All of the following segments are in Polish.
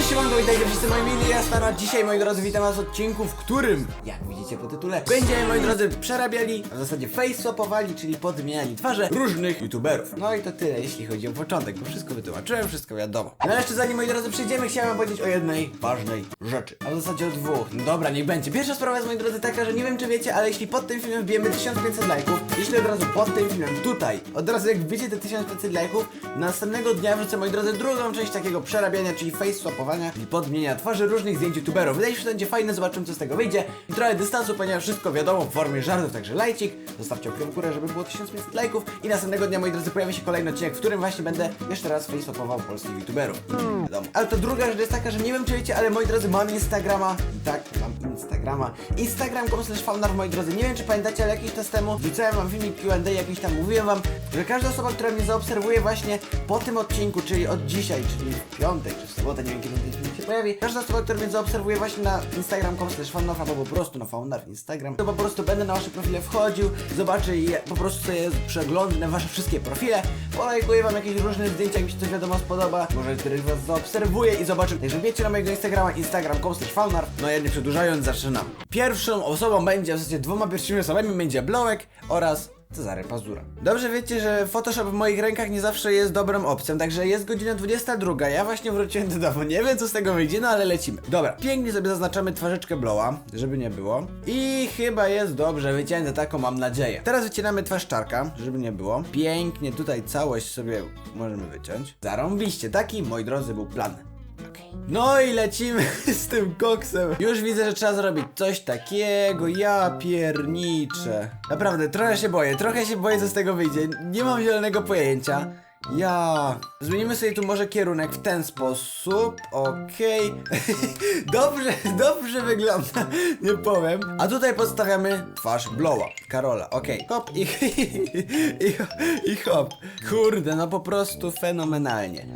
Cześć, siemanko, witajcie wszyscy moi mili, ja Stara. Dzisiaj, moi drodzy, witam was w odcinku, w którym, jak widzicie po tytule, będziemy, moi drodzy, przerabiali, a w zasadzie face-swapowali, czyli podmieniali twarze różnych youtuberów. No i to tyle, jeśli chodzi o początek, bo wszystko wytłumaczyłem, wszystko wiadomo. No ale jeszcze zanim, moi drodzy, przejdziemy, chciałem powiedzieć o jednej ważnej rzeczy, a w zasadzie o dwóch. No dobra, niech będzie. Pierwsza sprawa jest, moi drodzy, taka, że nie wiem, czy wiecie, ale jeśli pod tym filmem wbijemy 1500 lajków, jeśli od razu pod tym filmem, tutaj, od razu jak wbijecie te 1500 lajków, następnego dnia wrzucę, moi drodzy, drugą część takiego przerabiania, czyli face i podmienia twarzy różnych zdjęć youtuberów. Wydaje się, że będzie fajne, zobaczymy co z tego wyjdzie. I trochę dystansu, ponieważ wszystko wiadomo w formie żartów, także lajcik, zostawcie w górę, żeby było 1500 lajków i następnego dnia, moi drodzy, pojawi się kolejny odcinek, w którym właśnie będę jeszcze raz face swapował polskich youtuberów. Wiadomo. Ale to druga rzecz jest taka, że nie wiem czy wiecie, ale moi drodzy, mam Instagrama tak, mam Instagrama. Instagram.com slash faunar, moi drodzy, nie wiem czy pamiętacie, ale jakiś czas temu wrzucałem wam filmik Q&A, jakiś tam mówiłem wam, że każda osoba, która mnie zaobserwuje właśnie po tym odcinku, czyli od dzisiaj, czyli w piątek czy w sobotę, nie wiem kiedy ten film się pojawi, każda osoba, która mnie zaobserwuje właśnie na instagram.com slash faunar, albo po prostu na faunar Instagram, to po prostu będę na wasze profile wchodził, zobaczę i po prostu sobie przeglądnę wasze wszystkie profile, polajkuję wam jakieś różne zdjęcia, jak mi się coś wiadomo spodoba, może któryś was zaobserwuję i zobaczę, także wiecie na mojego Instagrama, instagram.com slash no ja nie przedłużając, zaczynam. Pierwszą osobą będzie, w zasadzie dwoma pierwszymi osobami będzie Blowek oraz Cezary Pazura. Dobrze wiecie, że Photoshop w moich rękach nie zawsze jest dobrą opcją, także jest godzina 22, ja właśnie wróciłem do domu, nie wiem co z tego wyjdzie, no ale lecimy. Dobra, pięknie sobie zaznaczamy twarzyczkę Blowa, żeby nie było. I chyba jest dobrze wycięte, taką mam nadzieję. Teraz wycinamy twarz czarka, żeby nie było. Pięknie tutaj całość sobie możemy wyciąć. Zarąbiście, taki, moi drodzy, był plan. No i lecimy z tym koksem. Już widzę, że trzeba zrobić coś takiego. Ja pierniczę. Naprawdę, trochę się boję, trochę się boję, co z tego wyjdzie. Nie mam zielonego pojęcia. Ja. Zmienimy sobie tu może kierunek w ten sposób. Okej. dobrze, dobrze wygląda. Nie powiem. A tutaj podstawiamy twarz Blowa. Karola. Okej. Hop i, i, i hop. Kurde, no po prostu fenomenalnie.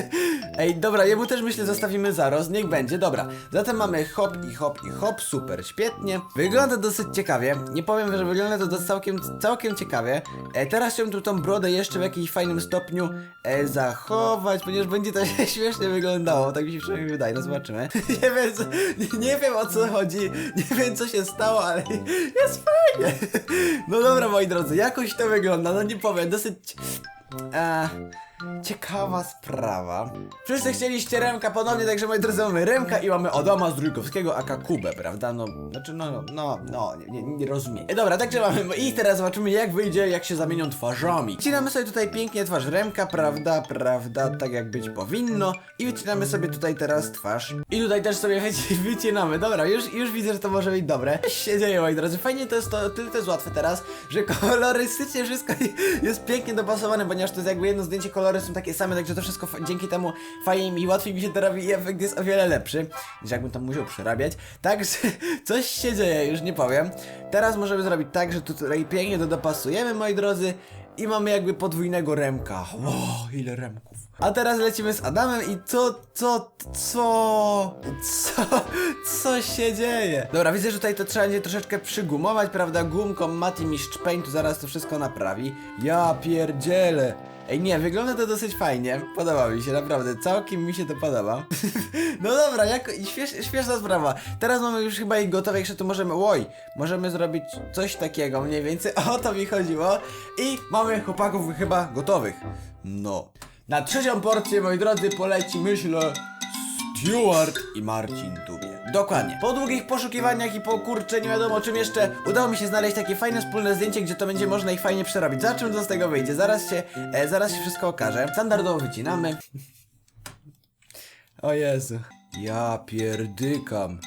Ej, dobra, jemu też myślę zostawimy zarost, niech będzie, dobra. Zatem mamy hop i hop i hop, super, świetnie. Wygląda dosyć ciekawie, nie powiem, że wygląda to całkiem, całkiem ciekawie. E, teraz chciałbym tu tą brodę jeszcze w jakimś fajnym stopniu e, zachować, ponieważ będzie to śmiesznie wyglądało, tak mi się przynajmniej wydaje, no zobaczymy. nie, wiem, co, nie, nie wiem o co chodzi, nie wiem co się stało, ale jest fajnie. no dobra, moi drodzy, jakoś to wygląda, no nie powiem, dosyć... E, ciekawa sprawa. Wszyscy chcieliście Remka ponownie, także moi drodzy mamy Remka i mamy Adama Zdrójkowskiego aka Kubę, prawda? No, znaczy no, no, no, nie, nie, nie rozumiem. Dobra, także mamy i teraz zobaczymy jak wyjdzie, jak się zamienią twarzami. Wycinamy sobie tutaj pięknie twarz Remka, prawda, prawda, tak jak być powinno. I wycinamy sobie tutaj teraz twarz. I tutaj też sobie wyci- wycinamy. Dobra, już, już widzę, że to może być dobre. Co się dzieje, moi drodzy? Fajnie to jest to, tyle to jest łatwe teraz, że kolorystycznie wszystko jest pięknie dopasowane, ponieważ to jest jakby jedno zdjęcie, kolory są takie same, także to wszystko dzięki temu fajnie mi łatwiej mi się to robi i efekt jest o wiele lepszy, niż jakbym tam musiał przerabiać. Także coś się dzieje, już nie powiem. Teraz możemy zrobić tak, że tutaj pięknie to dopasujemy, moi drodzy, i mamy jakby podwójnego remka. Wow, ile remków. A teraz lecimy z Adamem i co, co, co, co, co się dzieje? Dobra, widzę, że tutaj to trzeba będzie troszeczkę przygumować, prawda? Gumką Mati Mistrz Paint zaraz to wszystko naprawi. Ja pierdzielę. Ej, nie, wygląda to dosyć fajnie. Podoba mi się, naprawdę. Całkiem mi się to podoba. no dobra, jako, i śmiesz, śmieszna sprawa. Teraz mamy już chyba ich gotowe, jeszcze tu możemy, oj, możemy zrobić coś takiego, mniej więcej o to mi chodziło. I mamy chłopaków chyba gotowych. No. Na trzecią porcję, moi drodzy, poleci, myślę, Stuart i Marcin Dubie. Dokładnie. Po długich poszukiwaniach i po kurczę nie wiadomo czym jeszcze udało mi się znaleźć takie fajne wspólne zdjęcie, gdzie to będzie można ich fajnie przerobić. Za czym to z tego wyjdzie? Zaraz się, e, zaraz się wszystko okaże. Standardowo wycinamy. O Jezu. Ja pierdykam.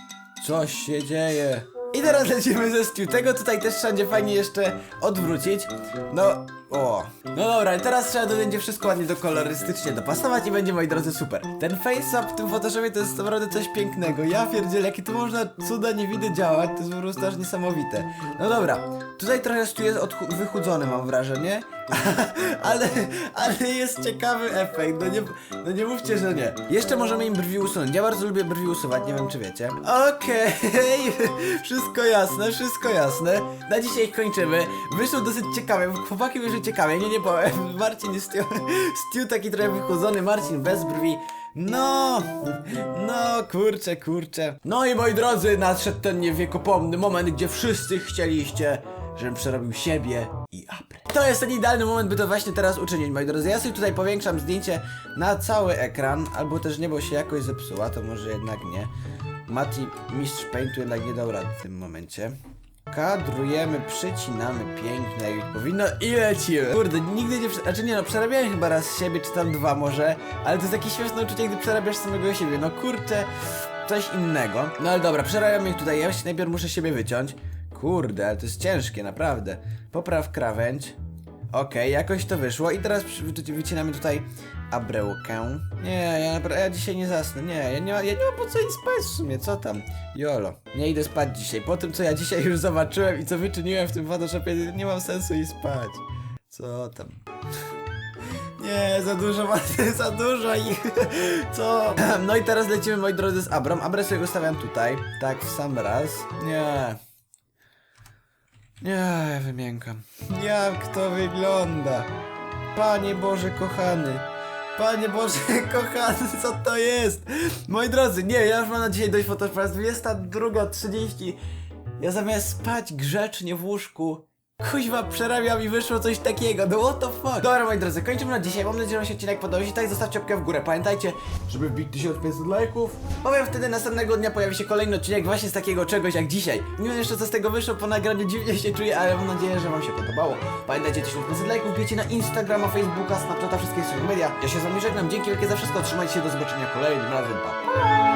Coś się dzieje. I teraz lecimy ze Stu. Tego tutaj też wszędzie fajnie jeszcze odwrócić. No, o. No dobra, i teraz trzeba to będzie wszystko ładnie do kolorystycznie dopasować i będzie, moi drodzy, super. Ten face-up w tym Photoshopie to jest naprawdę coś pięknego. Ja pierdzielę, jakie tu można cuda nie widy działać, to jest po prostu aż niesamowite. No dobra, tutaj trochę Stu jest wychudzony, mam wrażenie. ale, ale jest ciekawy efekt, no nie, no nie mówcie, że nie. Jeszcze możemy im brwi usunąć. Ja bardzo lubię brwi usuwać, nie wiem czy wiecie. Okej, wszystko jasne, wszystko jasne. Na dzisiaj kończymy. Wyszło dosyć ciekawe, chłopaki wyszły ciekawe, nie, nie powiem. Marcin jest Stu taki trochę wychudzony, Marcin bez brwi. No, no, kurczę, kurczę. No i moi drodzy, nadszedł ten niewiekopomny moment, gdzie wszyscy chcieliście, żebym przerobił siebie i Apple. To jest ten idealny moment, by to właśnie teraz uczynić, moi drodzy. Ja sobie tutaj powiększam zdjęcie na cały ekran, albo też niebo się jakoś zepsuła, to może jednak nie. Mati, mistrz paintu jednak nie dał rady w tym momencie. Kadrujemy, przycinamy pięknie jak powinno i lecimy. Kurde, nigdy nie, znaczy nie no, przerabiałem chyba raz siebie, czy tam dwa może, ale to jest takie śmieszne uczucie, gdy przerabiasz samego siebie, no kurczę, coś innego. No ale dobra, przerabiamy ich tutaj, ja się najpierw muszę siebie wyciąć. Kurde, ale to jest ciężkie, naprawdę. Popraw krawędź. Okej, jakoś to wyszło i teraz wycinamy tutaj abrełkę. Nie, ja ja dzisiaj nie zasnę, nie, ja nie, ma, ja nie mam po co iść spać w sumie, co tam? Jolo, nie idę spać dzisiaj, po tym co ja dzisiaj już zobaczyłem i co wyczyniłem w tym Photoshopie, nie mam sensu iść spać. Co tam? Nie, za dużo maty, za dużo ich. Co? No i teraz lecimy moi drodzy z Abrą. Abrę sobie ustawiam tutaj, tak w sam raz. Nie. Nie, ja wymiękam. Jak to wygląda? Panie Boże kochany. Panie Boże kochany, co to jest? Moi drodzy, nie, ja już mam na dzisiaj dość. Jest 22.30. Ja zamiast spać grzecznie w łóżku, Kuźwa, przerabiam i wyszło coś takiego, no what the fuck? Dobra moi drodzy, kończymy na dzisiaj, mam nadzieję, że wam się odcinek podobał. Jeśli tak, zostawcie łapkę w górę, pamiętajcie, żeby wbić 1500 lajków Powiem wtedy następnego dnia pojawi się kolejny odcinek właśnie z takiego czegoś jak dzisiaj. Nie wiem jeszcze co z tego wyszło, po nagraniu dziwnie się czuję, ale mam nadzieję, że wam się podobało. Pamiętajcie, 1500 lajków, bijcie na Instagrama, Facebooka, Snapchata, wszystkie social media. Ja się z wami żegnam, dzięki wielkie za wszystko, trzymajcie się, do zobaczenia kolejnym razem, pa